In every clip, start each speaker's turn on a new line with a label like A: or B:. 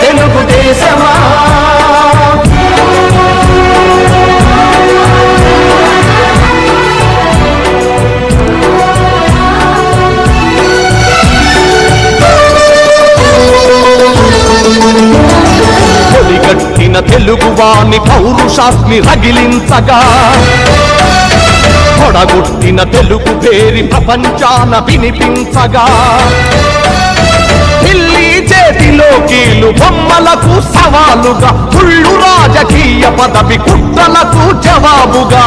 A: తెలుగుదేశమా? పొడిగట్టిన తెలుగువాని పౌరుషాస్మి రగిలించగా. పొడగొట్టిన తెలుగు పేరి ప్రపంచాన వినిపించగా. చేతిలో కీలు బొమ్మలకు సవాలుగా కుళ్ళు రాజకీయ పదవి కుట్రలకు జవాబుగా.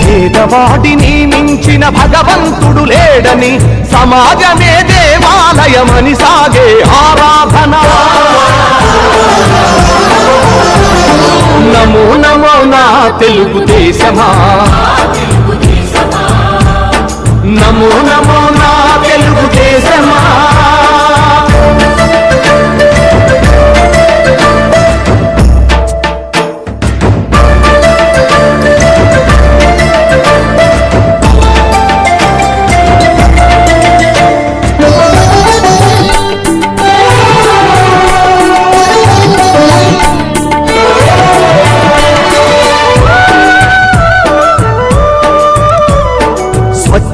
A: పేదవాడిని మించిన భగవంతుడు లేడని సమాజమే దేవాలయమని సాగే ఆరాధన. నమో నమో నా తెలుగుదేశమా నమో నమో నా తెలుగుదేశమా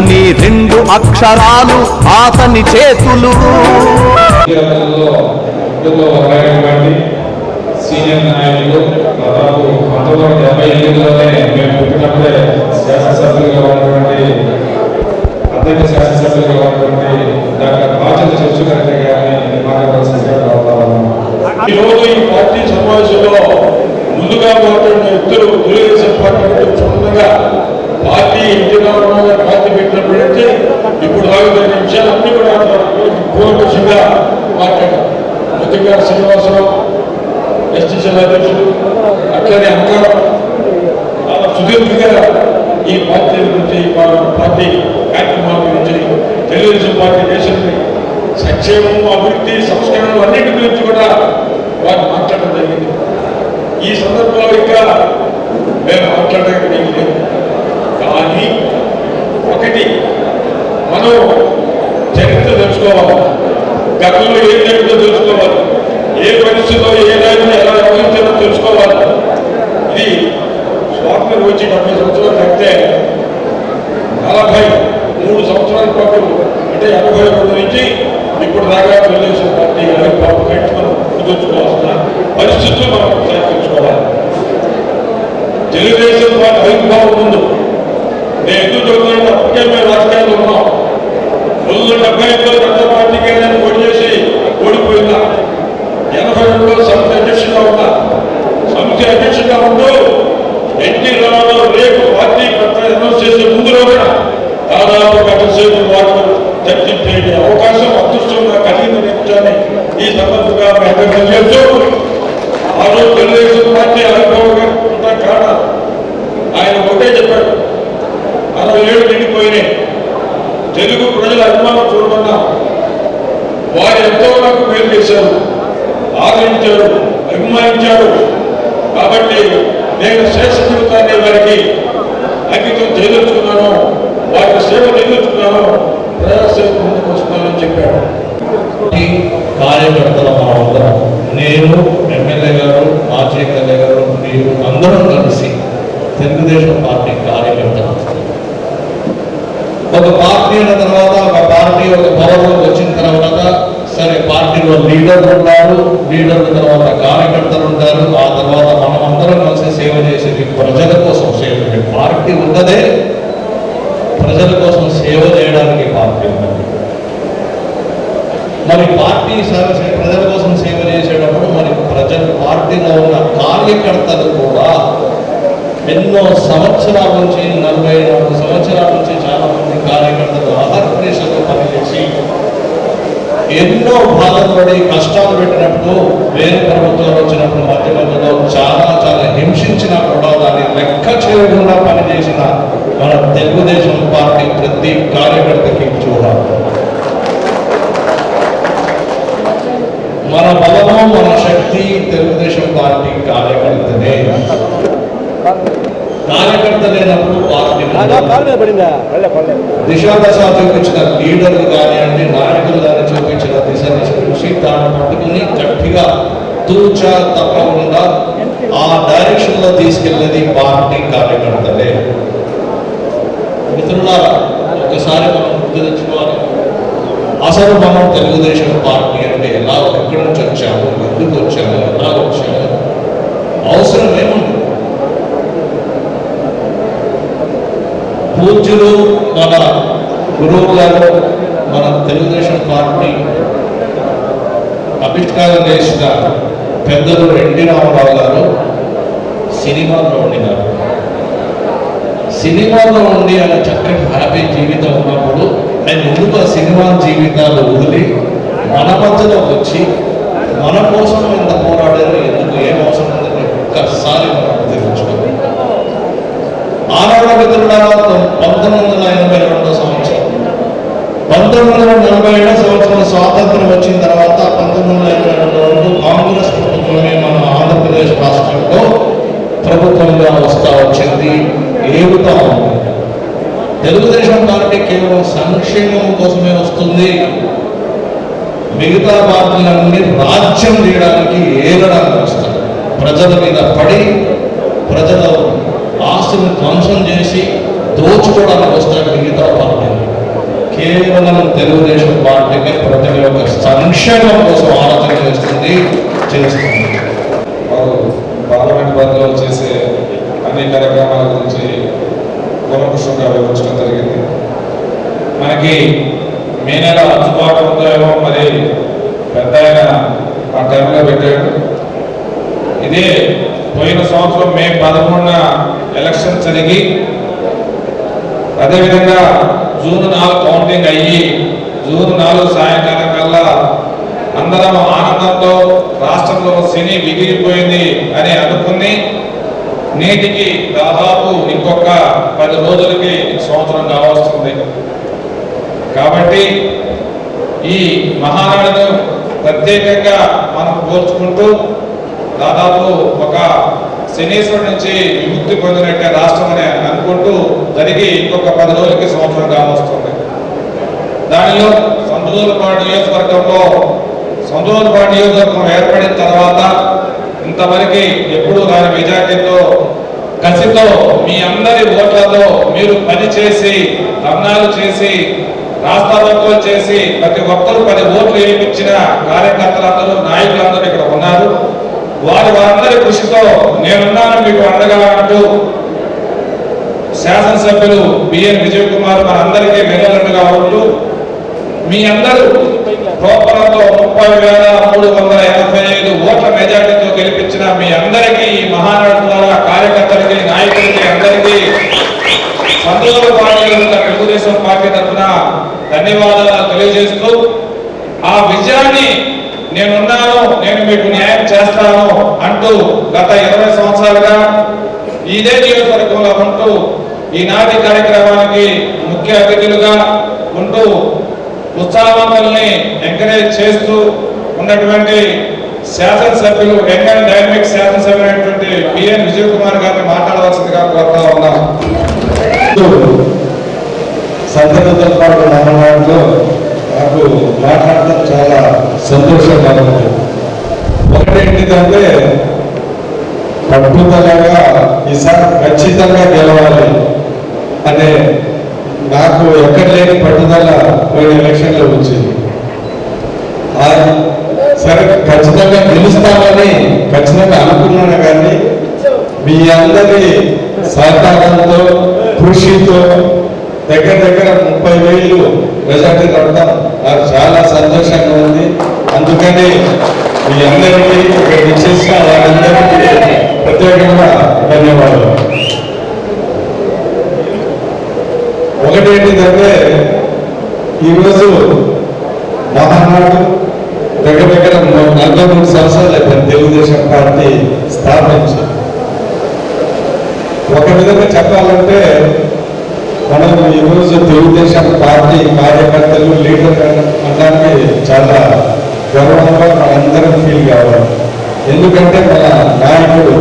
A: నీ రెండు అక్షరాలు ఆతని చేతులు.
B: సీనియర్ నాయకులు దాదాపు పంతొమ్మిది వందల డెబ్బై ఎనిమిదిలోనే మేము పుట్టినప్పుడే శాసనసభ్యులుగా ఉన్నటువంటి అధ్యక్ష శాసనసభ్యులుగా ఉన్నటువంటి డాక్టర్ చర్చకరెడ్డి గారిని
C: ఈరోజు ఈ పార్టీ సమావేశంలో ముందుగా మాట్లాడిన వ్యక్తులు తెలుగుదేశం పార్టీ చూడగా క్షుణ్ణంగా పార్టీ ఎన్టీ రామారావు గారు పార్టీ పెట్టినప్పటి నుంచి ఇప్పుడు దాకా జరిగిన విషయాలన్నీ కూడా పూర్వపక్షంగా మాట్లాడారు. ముఖ్యంగా శ్రీనివాసరావు ఎస్టీ జిల్లా అధ్యక్షుడు అట్లనే అంకారం సుదీర్ఘంగా ఈ పార్టీ గురించి పార్టీ కార్యక్రమాల గురించి తెలుగుదేశం పార్టీ దేశాన్ని సంక్షేమం అభివృద్ధి సంస్కరణలు అన్నింటి గురించి కూడా వారు మాట్లాడడం జరిగింది. ఈ సందర్భంలో ఇంకా మేము మాట్లాడడానికి ఏమీ లేదు. కానీ ఒకటి మనం తెలుసుకోవాలి. గతంలో ఏం జరిగిందో తెలుసుకోవాలి. ఏ పరిస్థితిలో ఏ నాయకులు ఎలా వ్యవహరించారో తెలుసుకోవాలి. ఇది స్వాతంత్రం వచ్చి డెబ్బై సంవత్సరాలు తగ్గితే నలభై మూడు సంవత్సరాల పాటు అంటే ఎనభై ఒకటి నుంచి ఇప్పుడు దాకా తెలుగుదేశం పార్టీ ఆవిర్భావం పెట్టి మనం గుర్తుంచుకోవాల్సిన పరిస్థితులు మనం ఒకసారి తెలుసుకోవాలి. తెలుగుదేశం పార్టీ ఆవిర్భావం ముందు. నేను ఎందుకు చెబుతున్నాను అప్పటికే మేము రాజకీయాల్లో ఉన్నాం. రోజు డెబ్బై ఎనిమిది పెద్ద పార్టీకి నేను పోటీ చేసి ఓడిపోయిందా? ఎనభై రెండులో సమితి అధ్యక్షుడిగా ఉన్నా సమితి అధ్యక్షుడిగా ఉంటూ ఎన్టీ రామారావు రేపు పార్టీ పెద్ద అనౌన్స్ చేసే ముందు రోజున దాదాపు గంట వారు చర్చించే అవకాశం అదృష్టం నాకు కలిగింది ఈ సందర్భంగా మేము చేస్తూ ఆ రోజు తెలుగుదేశం పార్టీ ప్రజల అభిమానం చూడమన్నా వారు ఎంతో నాకు మేలు చేశారు ఆదరించారు అభిమానించారు కాబట్టి నేను శేష జీవితాన్ని వారికి అంకితం చేయదలుచుకున్నాను వారికి సేవ చేయదలుచుకున్నాను ప్రజాసేవ ముందుకు వస్తున్నానని చెప్పాడు.
D: పార్టీ కార్యకర్తల మనమందరం నేను ఎమ్మెల్యే గారు మాజీ ఎమ్మెల్యే గారు మీరు అందరం కలిసి తెలుగుదేశం పార్టీ కార్యకర్తలు. ఒక పార్టీ అయిన తర్వాత ఒక పార్టీ ఒక పవర్లోకి వచ్చిన తర్వాత సరే పార్టీలో లీడర్లు ఉన్నారు లీడర్ల తర్వాత కార్యకర్తలు ఉంటారు ఆ తర్వాత మనం అందరం కలిసి సేవ చేసేది ప్రజల కోసం సేవ చేయాలి. పార్టీ ఉన్నదే ప్రజల కోసం సేవ చేయడానికి పార్టీ ఉన్నది మరి పార్టీ సేవ చే- ప్రజల కోసం సేవ చేసేటప్పుడు మరి ప్రజల పార్టీలో ఉన్న కార్యకర్తలు కూడా ఎన్నో సంవత్సరాల నుంచి నలభై నాలుగు సంవత్సరాల నుంచి చాలా మంది కార్యకర్తలు ఆంధ్రప్రదేశ్లో పనిచేసి ఎన్నో బాధపడి కష్టాలు పెట్టినప్పుడు వేరే ప్రభుత్వాలు వచ్చినప్పుడు మధ్య మధ్యలో చాలా చాలా హింసించినా కూడా దాన్ని లెక్క చేయకుండా పనిచేసిన మన తెలుగుదేశం పార్టీ ప్రతి కార్యకర్తకి చూడాలి. మన బలము మన శక్తి తెలుగుదేశం పార్టీ కార్యకర్త పార్టీ ఉండదు. దిశ దశ చూపించిన లీడర్లు కానివ్వండి నాయకులు కానీ చూపించిన దిశ దిశ చూసి దాన్ని పట్టుకుని గట్టిగా తూచా తప్పకుండా ఆ డైరెక్షన్లో తీసుకెళ్ళేది పార్టీ కార్యకర్తలే మిత్రులారా ఒకసారి మనం గుర్తు తెచ్చుకోవాలి అసలు మనం తెలుగుదేశం పార్టీ అంటే ఎలా ఎక్కడి నుంచి వచ్చాము ఎందుకు వచ్చాము ఎలా వచ్చాము అవసరం ఏముంది పూజ్యులు మన గురువు గారు మన తెలుగుదేశం పార్టీ అభిష్కారం చేసిన పెద్దలు ఎన్టీ రామారావు గారు సినిమాలో ఉండినారు. సినిమాలో ఉండి ఆయన చక్కటి హ్యాపీ జీవితం ఉన్నప్పుడు ఆయన ఎందుకు ఆ సినిమా జీవితాలు వదిలి మన మధ్యలో వచ్చి మన కోసం ఎంత పోరాడారు ఎందుకు ఏం అవసరం ఉందని ఒక్కసారి మనం తెలుసుకోవాలి. ఆనాడు మిత్రులారా పంతొమ్మిది వందల ఎనభై రెండో సంవత్సరం పంతొమ్మిది వందల నలభై ఏడో సంవత్సరం స్వాతంత్రం వచ్చిన తర్వాత పంతొమ్మిది వందల ఎనభై రెండు వరకు కాంగ్రెస్ ప్రభుత్వమే మన ఆంధ్రప్రదేశ్ రాష్ట్రంలో ప్రభుత్వంగా వస్తా వచ్చింది. ఏగుతా ఉంది. తెలుగుదేశం పార్టీ కేవలం సంక్షేమం కోసమే వస్తుంది. మిగతా పార్టీలన్నీ రాజ్యం చేయడానికి ఏలడానికి వస్తారు ప్రజల మీద పడి ప్రజల ఆస్తిని ధ్వంసం చేసి దోచుకోవడానికి వస్తారు మిగతా పార్టీ కేవలం తెలుగుదేశం పార్టీకి ప్రతి ఒక్క సంక్షేమం కోసం ఆలోచన చేస్తుంది చేస్తుంది.
B: వారు పార్లమెంట్ పరిధిలో చేసే అన్ని కార్యక్రమాల గురించి కూలంకుషంగా వివరించడం జరిగింది. మనకి మే నెల అందుబాటు ఉందో ఏమో మరి పెద్ద ఆయన ఆ టైంలో పెట్టాడు. ఇదే పోయిన సంవత్సరం మే పదకొండున ఎలక్షన్ జరిగి అదేవిధంగా జూన్ నాలుగు కౌంటింగ్ అయ్యి జూన్ నాలుగు సాయంకాలం కల్లా అందరం ఆనందంతో రాష్ట్రంలో శని మిగిలిపోయింది అని అనుకుని నేటికి దాదాపు ఇంకొక పది రోజులకి సంవత్సరం కావస్తుంది. కాబట్టి ఈ మహానాడును ప్రత్యేకంగా మనం కోర్చుకుంటూ దాదాపు ఒక శనీశ్వరుడి నుంచి విముక్తి పొందినట్టే రాష్ట్రం అని అనుకుంటూ జరిగి ఇంకొక పది రోజులకి సంవత్సరం కావస్తుంది దానిలో సంతోషపాడు నియోజకవర్గంలో సంతోషపాడు నియోజకవర్గం ఏర్పడిన తర్వాత ఇంతవరకు ఎప్పుడు దాని మెజార్టీతో కసితో మీ అందరి ఓట్లతో మీరు పని చేసి ధర్నాలు చేసి రాస్తారోకోలు చేసి ప్రతి ఒక్కరు పది ఓట్లు వేయించిన కార్యకర్తలందరూ నాయకులందరూ ఇక్కడ ఉన్నారు. వారి వారందరి కృషితో నేనున్నాను మీకు అండగా అంటూ శాసనసభ్యులు బిఎన్ విజయ్ కుమార్ మనందరికీ వెనుదండగా ఉంటూ మీ అందరూ ప్రోపరంతో ముప్పై వేల మూడు వందల ఎనభై ఐదు ఓట్ల మెజార్టీతో గెలిపించిన మీ అందరికీ ఈ మహానాడు ద్వారా కార్యకర్తలకి నాయకులకి అందరికీ సంతోష పార్టీ తెలుగుదేశం పార్టీ తరఫున ధన్యవాదాలు తెలియజేస్తూ ఆ విజయాన్ని నేనున్నాను నేను మీకు న్యాయం చేస్తాను అంటూ గత ఇరవై సంవత్సరాలుగా ఇదే నియోజకవర్గంలో ఉంటూ ఈనాటి కార్యక్రమానికి ముఖ్య అతిథులుగా ఉంటూ ఉత్సాహవంతుల్ని ఎంకరేజ్ చేస్తూ ఉన్నటువంటి శాసనసభ్యులు ఎంఎన్ అండ్ డైనమిక్ శాసనసభ్యులైనటువంటి బిఎన్ విజయ్ కుమార్ గారిని మాట్లాడవలసిందిగా కోరుతా ఉన్నాం
E: సంతకతో పాటు నాకు మాట్లాడటం చాలా సంతోషంగా ఉంది. ఒకటేంటిదంటే పట్టుదలగా ఈసారి ఖచ్చితంగా గెలవాలి అనే నాకు ఎక్కడ లేని పట్టుదల పోయిన ఎలక్షన్లో వచ్చింది. సరే ఖచ్చితంగా గెలుస్తామని ఖచ్చితంగా అనుకున్నాను కానీ మీ అందరి సహకారంతో కృషితో దగ్గర దగ్గర ముప్పై వేలు మెజార్టీ రావడం నాకు చాలా సంతోషంగా ఉంది. అందుకని మీ అందరికీ ఇక్కడ ఇచ్చేసిన వారందరికీ ప్రత్యేకంగా ధన్యవాదాలు. ఒకటేంటిదంటే ఈరోజు మహానాడు దగ్గర దగ్గర నలభై మూడు సంవత్సరాలు అయిపోయింది తెలుగుదేశం పార్టీ స్థాపించి. ఒక విధంగా చెప్పాలంటే మనం ఈరోజు తెలుగుదేశం పార్టీ కార్యకర్తలు లీడర్ అనడానికి చాలా గౌరవంగా మనందరం ఫీల్ కావాలి. ఎందుకంటే మన నాయకుడు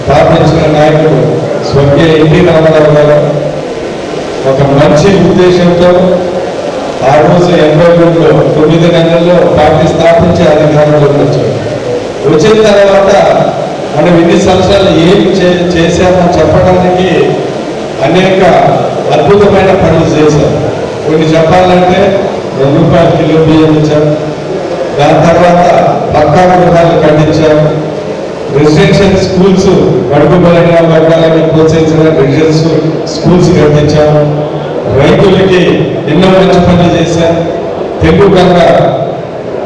E: స్థాపించిన నాయకుడు స్వర్గీయ ఎన్టీ రామారావు గారు ఒక మంచి ఉద్దేశంతో ఆ రోజు ఎనభై మూడులో తొమ్మిది నెలల్లో పార్టీ స్థాపించి అధికారంలోకి వచ్చాడు వచ్చిన తర్వాత మనం ఇన్ని సంవత్సరాలు ఏం చే- చేశామో చెప్పడానికి అనేక అద్భుతమైన పనులు చేశారు కొన్ని చెప్పాలంటే రెండు రూపాయల కిలో బియ్యం ఇచ్చారు దాని తర్వాత పక్కా గృహాలు కట్టించాం. రెసిడెన్షియల్ స్కూల్స్ కడుపు బలైన వర్గాలని ప్రోత్సహించిన రెసిడెన్షియల్ స్కూల్స్ కట్టించాము రైతులకి ఎన్నో మంచి పనులు చేశారు తెలుగు గంగ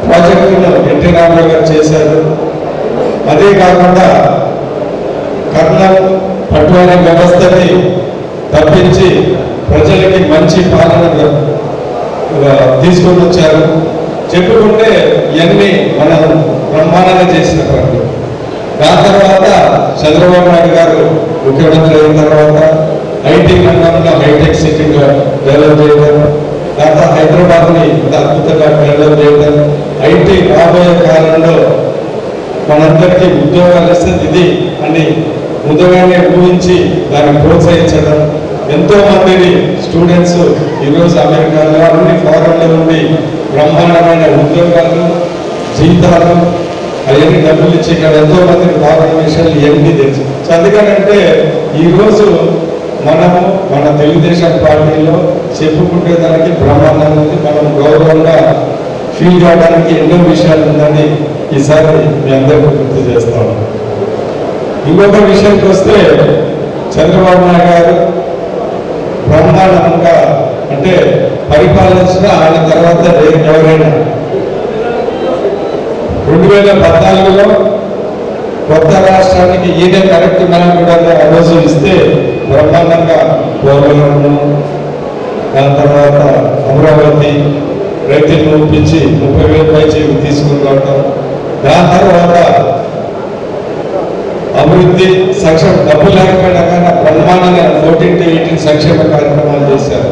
E: ప్రాజెక్టును ఎన్టీ రామారావు గారు చేశారు. అదే కాకుండా కర్నల్ పట్టువారి వ్యవస్థని తప్పించి ప్రజలకి మంచి పాలన తీసుకొని వచ్చారు. చెప్పుకుంటే ఇవన్నీ మనం బ్రహ్మాండంగా చేసిన పనులు. దాని తర్వాత చంద్రబాబు నాయుడు గారు ముఖ్యమంత్రి అయిన తర్వాత ఐటీ రంగంలో హైటెక్ సిటీగా డెవలప్ చేయడం తర్వాత హైదరాబాద్ని అద్భుతంగా డెవలప్ చేయడం ఐటీ రాబోయే కాలంలో మనందరికీ ఉద్యోగాలు ఇస్తుంది ఇది అని ముందుగానే ఊహించి దాన్ని ప్రోత్సహించడం ఎంతో మందిని స్టూడెంట్స్ ఈరోజు అమెరికాలో అన్ని ఫారెన్లో ఉండి బ్రహ్మాండమైన ఉద్యోగాలు జీతాలు అవన్నీ డబ్బులు ఇచ్చి ఇక్కడ ఎంతో మందికి ఫారెన్ విషయాలు ఇవన్నీ తెలుసు. సో అందుకనంటే ఈరోజు మనము మన తెలుగుదేశం పార్టీలో చెప్పుకుంటే దానికి బ్రహ్మాండం ఉంది. మనం గౌరవంగా ఫీల్ కావడానికి ఎన్నో విషయాలు ఉందని ఈసారి మీ అందరికీ గుర్తు చేస్తాను. ఇంకొక విషయానికి వస్తే చంద్రబాబు నాయుడు గారు బ్రహ్మాండంగా అంటే పరిపాలించిన ఆయన తర్వాత ఎవరైనా? రెండు వేల పద్నాలుగులో కొత్త రాష్ట్రానికి ఈయన కరెక్ట్ మనం కూడా ఆ రోజు ఇస్తే బ్రహ్మాండంగా పోలవరము దాని తర్వాత అమరావతి రైతులను ఒప్పించి ముప్పై వేల పైచేవి తీసుకుని రావటం. దాని తర్వాత అభివృద్ధి సంక్షేమ డబ్బులు లేకపోయినా కానీ బ్రహ్మాండంగా ఫోర్టీన్ టు ఎయిటీన్ సంక్షేమ కార్యక్రమాలు చేశారు.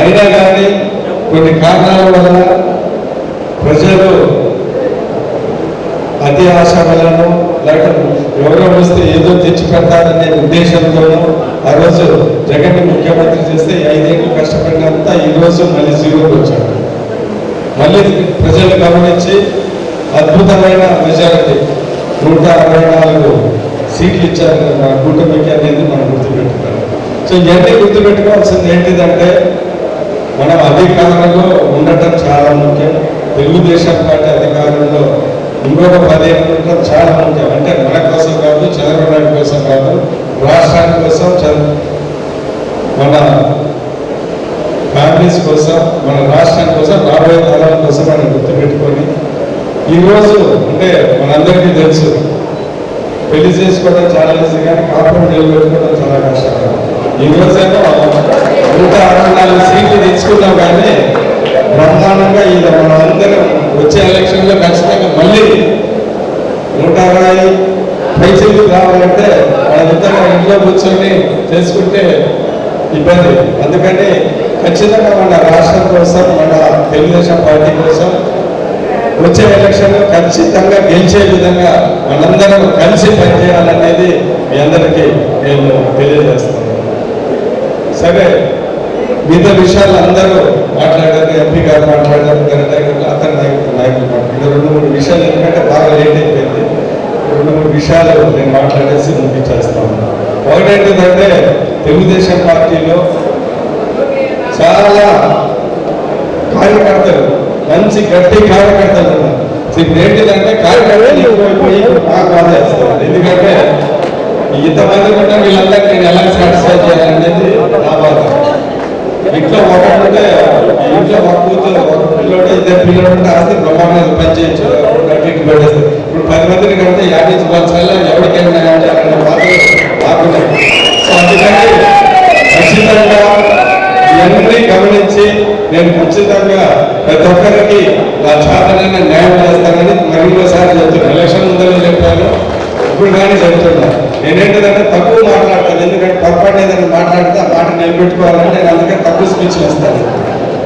E: అయినా కానీ కొన్ని కారణాల వల్ల ప్రజలు అతి ఆశ వలన లేక ఎవరో వస్తే ఏదో తెచ్చి పెడతారనే ఉద్దేశంతోనూ ఆ రోజు జగన్ ముఖ్యమంత్రి చేస్తే ఐదేళ్ళు కష్టపడినంత ఈ రోజు మళ్ళీ జీరోకి వచ్చాడు మళ్ళీ ప్రజలు గమనించి అద్భుతమైన మెజారిటీ నూట అరవై నాలుగు సీట్లు ఇచ్చారు మా కూటమికి అనేది మనం గుర్తుపెట్టుకోవాలి. సో ఇవన్నీ గుర్తుపెట్టుకోవాల్సింది ఏంటిదంటే మనం అధికారంలో ఉండటం చాలా ముఖ్యం. తెలుగుదేశం పార్టీ అధికారంలో ఇంకొక పదిహేను ఉండటం చాలా ముఖ్యం. అంటే మన కోసం కాదు చంద్రబాబు నాయుడు కోసం కాదు రాష్ట్రాని కోసం చంద్ర- మన ఫ్యామిలీస్ కోసం మన రాష్ట్రం కోసం రాబోయే తరాల కోసం మనం గుర్తుపెట్టుకొని ఈరోజు అంటే మనందరికీ తెలుసు పెళ్ళి చేసుకోవడం చాలా ఈజీ కానీ కాపురం నిలబెట్టుకోవడం చాలా కష్టం. ఈ రోజైనా నూట అరవై నాలుగు సీట్లు తెచ్చుకున్నాం కానీ బ్రహ్మాండంగా ఇది మనం అందరం వచ్చే ఎలక్షన్లో ఖచ్చితంగా మళ్ళీ నూట అరవై పైసలు రావాలంటే వాళ్ళంతా ఇంట్లో కూర్చొని చేసుకుంటే ఇబ్బంది. అందుకని ఖచ్చితంగా మన రాష్ట్రం కోసం మన తెలుగుదేశం పార్టీ కోసం వచ్చే ఎలక్షన్ ఖచ్చితంగా గెలిచే విధంగా మనందరం కలిసి పనిచేయాలనేది మీ అందరికీ నేను తెలియజేస్తాను. సరే మిగతా విషయాలు అందరూ మాట్లాడారు ఎంపీ గారు మాట్లాడారు ఇతర నాయకులు అతని నాయకులు నాయకులు మాట్లాడారు. రెండు మూడు విషయాలు ఎందుకంటే బాగా లేట్ అయిపోయింది. రెండు మూడు విషయాలు నేను మాట్లాడేసి ముగించేస్తాను ఒకటేంటిదంటే తెలుగుదేశం పార్టీలో చాలా కార్యకర్తలు మంచి గట్టి కార్యకర్తలు ఏంటిదంటే కార్యకర్తలు ఎక్కువైపోయి బాధ ఎందుకంటే ఇంతమంది కూడా వీళ్ళందరికీ నేను ఎలా సాటిస్ఫై చేయాలనేది నా బాధ. ఇంట్లో ఒకటి ఇంట్లో ఒక కూతురు ఒక పిల్లోడు ఇద్దరు పిల్లలు ఉంటే ఆస్తి బ్రహ్మాండంగా పని చేయొచ్చు అటు పెట్టేస్తారు ఇప్పుడు పది మందిని కంటే యాభై సంవత్సరాలు ఎవరికైనా అనే బాధలు మాకున్నాయి సో అందుకని ఖచ్చితంగా ఇవన్నీ గమనించి నేను ఖచ్చితంగా ప్రతి ఒక్కరికి నా చేతనైన న్యాయం చేస్తానని మరొకసారి చెప్తున్నాను ఎలక్షన్ ముందర చెప్పాను. ఇప్పుడు కానీ చెప్తున్నాను నేనేంటిదంటే తక్కువ మాట్లాడతాను. ఎందుకంటే పొరపాటు ఏదైనా మాట్లాడితే ఆ మాట నిలబెట్టుకోవాలని నేను అందుకని తక్కువ స్పీచ్ వేస్తాను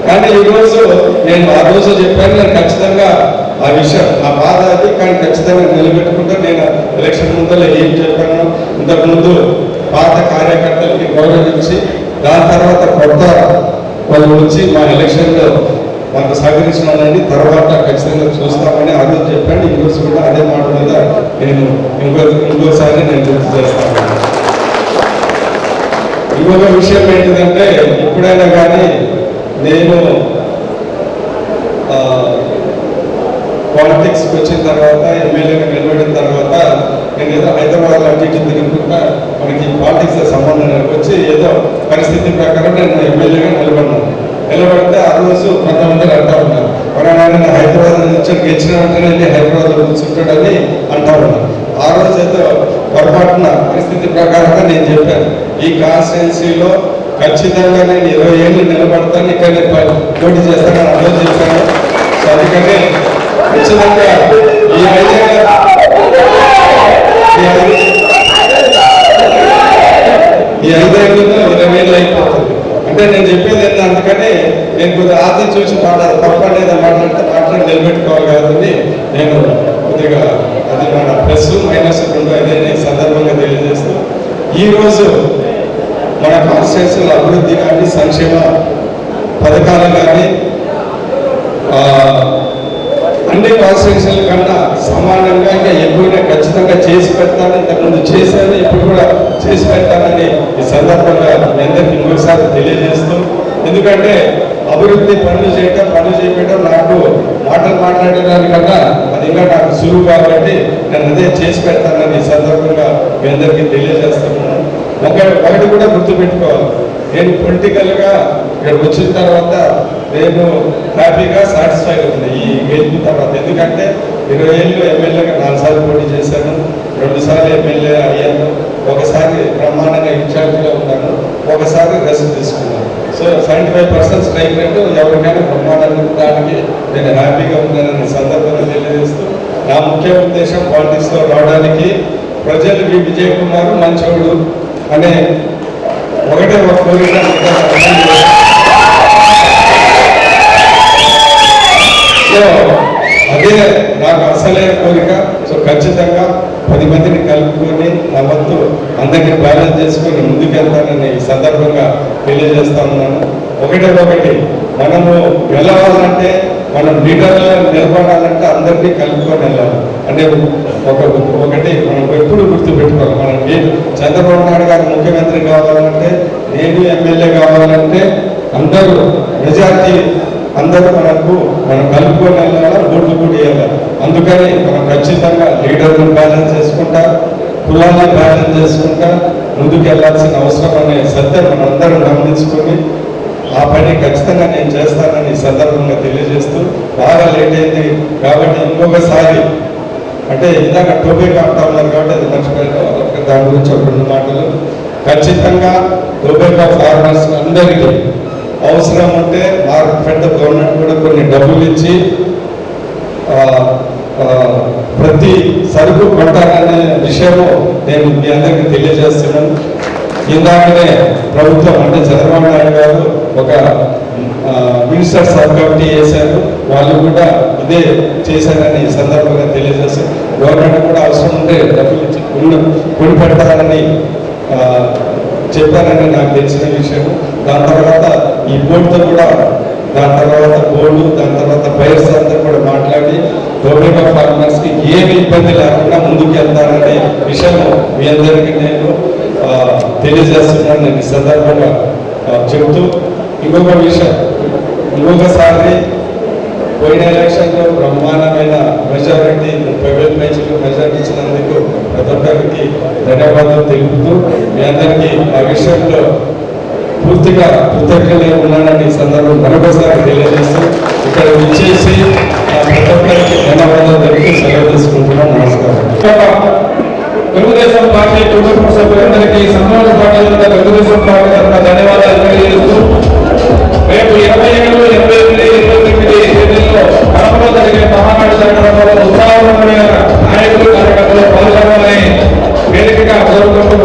E: కానీ ఈ రోజు నేను ఆ రోజు చెప్పాను నేను ఖచ్చితంగా ఆ విషయం ఆ బాధ అది. కానీ ఖచ్చితంగా నిలబెట్టుకుంటూ నేను ఎలక్షన్ ముందర ఏం చెప్పాను. ఇంతకుముందు పాత కార్యకర్తలకి గౌరవించి దాని తర్వాత కొత్త వాళ్ళు వచ్చి మా ఎలక్షన్లో మాకు సహకరించమనండి తర్వాత ఖచ్చితంగా చూస్తామని ఆ రోజు చెప్పాను ఈ కూడా అదే మాట మీద నేను ఇంకో ఇంకోసారి నేను గుర్తు చేస్తాను. ఇంకొక విషయం ఏంటిదంటే ఎప్పుడైనా కానీ నేను పాలిటిక్స్కి వచ్చిన తర్వాత ఎమ్మెల్యేగా నిలబడిన తర్వాత నేను ఏదో హైదరాబాద్ అటు ఇటు మనకి పాలిటిక్స్ సంబంధం వచ్చి ఏదో పరిస్థితి ప్రకారం నేను ఎమ్మెల్యేగా నిలబడినాను నిలబడితే ఆ రోజు కొంతమంది అంటా ఉన్నారు. మన నాయన హైదరాబాద్ నుంచి గెలిచిన వెంటనే వెళ్ళి హైదరాబాద్ కూర్చుంటాడని అంటా ఉన్నారు. ఆ రోజు ఏదో పొరపాటున పరిస్థితి ప్రకారంగా నేను చెప్పాను. ఈ కాన్స్టిట్యున్సీలో ఖచ్చితంగా నేను ఇరవై ఏళ్ళు నిలబడతాను ఇక్కడ పోటీ చేస్తానని ఆ రోజు చెప్పాను. సో అందుకని ఖచ్చితంగా ఈ ఐదేళ్ళ ఈ ఐదు- ఈ అయిపోతుంది అంటే నేను చెప్పేది ఏంటంటే అందుకని నేను కొద్దిగా ఆర్థిక చూసి మాట్లాడ పొరపాటు మాట్లాడితే మాట్లాడి నిలబెట్టుకోవాలి కాబట్టి నేను కొద్దిగా అది మన ప్లస్ మైనస్ రెండు అదే నేను సందర్భంగా తెలియజేస్తూ ఈ రోజు మన కాన్స్టిట్యూషన్ అభివృద్ధి కానీ సంక్షేమ పథకాలు కానీ అన్ని కాన్స్టిట్యూషన్ల కన్నా సమానంగా ఇంకా ఎక్కువగా ఖచ్చితంగా చేసి పెడతాను ఇంతకుముందు చేశాను ఇప్పుడు కూడా చేసి పెడతానని ఈ సందర్భంగా మీ అందరికీ ఇంకొకసారి తెలియజేస్తూ ఎందుకంటే అభివృద్ధి పనులు చేయటం పనులు చేయటం నాకు మాటలు మాట్లాడేదానికన్నా అది ఇంకా నాకు సులువు కాబట్టి నేను అదే చేసి పెడతానని ఈ సందర్భంగా మీ అందరికీ తెలియజేస్తున్నాను. ఒక ఒకటి కూడా గుర్తుపెట్టుకోవాలి. నేను పొలిటికల్గా ఇక్కడ వచ్చిన తర్వాత నేను హ్యాపీగా సాటిస్ఫై ఉంది ఈ గెలిపిన తర్వాత ఎందుకంటే ఇరవై ఏళ్ళు ఎమ్మెల్యేగా నాలుగుసార్లు పోటీ చేశాను రెండుసార్లు ఎమ్మెల్యే అయ్యాను ఒకసారి బ్రహ్మాండంగా ఇన్ఛార్జిగా ఉన్నాను ఒకసారి రెస్ట్ తీసుకున్నాను. So seventy five percent strike rate ఎవరికైనా బ్రహ్మాండంగా ఉండడానికి నేను హ్యాపీగా ఉన్నానని సందర్భంగా తెలియజేస్తూ నా ముఖ్య ఉద్దేశం పాలిటిక్స్లో రావడానికి ప్రజలు వి విజయ్ కుమార్ మంచోడు అనే ఒకటే ఒక కోరిక సో అదే నాకు అసలే కోరిక. సో ఖచ్చితంగా పది మందిని కలుపుకొని నా వంతు అందరినీ బ్యాలెన్స్ చేసుకొని ముందుకెళ్తానని ఈ సందర్భంగా తెలియజేస్తా ఉన్నాను ఒకటే ఒకటి మనము వెళ్ళాలంటే మనం లీడర్లను నిలబడాలంటే అందరినీ కలుపుకొని వెళ్ళాలి. అంటే ఒక ఒకటి మనం ఎప్పుడు గుర్తు పెట్టుకోవాలి మనం చంద్రబాబు నాయుడు గారు ముఖ్యమంత్రి కావాలంటే నేను ఎమ్మెల్యే కావాలంటే అందరూ మెజార్టీ అందరూ మనకు మనం కలుపుకొని వెళ్ళాలా ఓట్లు కూడా వేయాలి అందుకని మనం ఖచ్చితంగా లీడర్ని బ్యాలెన్స్ చేసుకుంటా కులాన్ని బ్యాలెన్స్ చేసుకుంటా ముందుకు వెళ్ళాల్సిన అవసరం అనే సత్యం మనం అందరం గమనించుకొని ఆ పని ఖచ్చితంగా నేను చేస్తానని సందర్భంగా తెలియజేస్తూ బాగా లేట్ అయింది కాబట్టి ఇంకొకసారి అంటే ఇందాక టోపీ కాపుతా ఉన్నారు కాబట్టి అది మర్చిపోయాను. దాని గురించి ఒక రెండు మాటలు. ఖచ్చితంగా టోబేకా ఫార్మర్స్ అందరికీ అవసరం ఉంటే మార్కెట్ గవర్నమెంట్ కూడా కొన్ని డబ్బులు ఇచ్చి ప్రతి సరుకు కొంటారనే విషయము నేను మీ అందరికీ తెలియజేస్తున్నాను. ఇందాకనే ప్రభుత్వం అంటే చంద్రబాబు నాయుడు గారు ఒక మినిస్టర్ సబ్ కమిటీ చేశారు. వాళ్ళు కూడా ఇదే చేశారని సందర్భంగా తెలియజేసి గవర్నమెంట్ కూడా అవసరం ఉంటే డబ్బులు ఇచ్చి కొను కొని పెడతారని చెప్పారని నాకు తెలిసిన విషయం దాని తర్వాత బోర్డుతో కూడా దాని తర్వాత బోర్డు దాని తర్వాత బయర్స్ అంతా కూడా మాట్లాడి టొబాకో ఫార్మర్స్కి ఏమి ఇబ్బంది లేకుండా ముందుకు వెళ్తారనే విషయం మీ అందరికీ నేను తెలియజేస్తున్నాను. నేను ఈ సందర్భంగా చెబుతూ చెప్తూ ఇంకొక విషయం ఇంకొకసారి పోయిన ఎలక్షన్లో బ్రహ్మాండమైన మెజారిటీ ముప్పై వేల మ్యాచ్లు మెజారిటీ ఇచ్చినందుకు ప్రతి ఒక్కరికి ధన్యవాదాలు తెలుపుతూ మీ అందరికీ ఆ విషయంలో పూర్తిగా కృతజ్ఞతగా ఉన్నానని సందర్భం మరొకసారి తెలియజేస్తూ ఇక్కడ విచ్చేసి ప్రతి ఒక్కరికి ధన్యవాదాలు తెలుపుతూ సెలవు తీసుకుంటున్నాం నమస్కారం.
B: తెలుగుదేశం పార్టీ కుటుంబ సభ్యులందరికీ సన్మాన పార్టీ తెలుగుదేశం పార్టీ తరఫున ధన్యవాదాలు తెలియజేస్తూ రేపు ఇరవై ఏడు ఇరవై ఎనిమిది ఇరవై తొమ్మిది తేదీల్లో కడపలో జరిగే మహానాడు జరగడంలో ఉత్సాహవంతమైన నాయకులు కార్యకర్తలు పాల్గొనాలని వేదికగా కోరుకుంటూ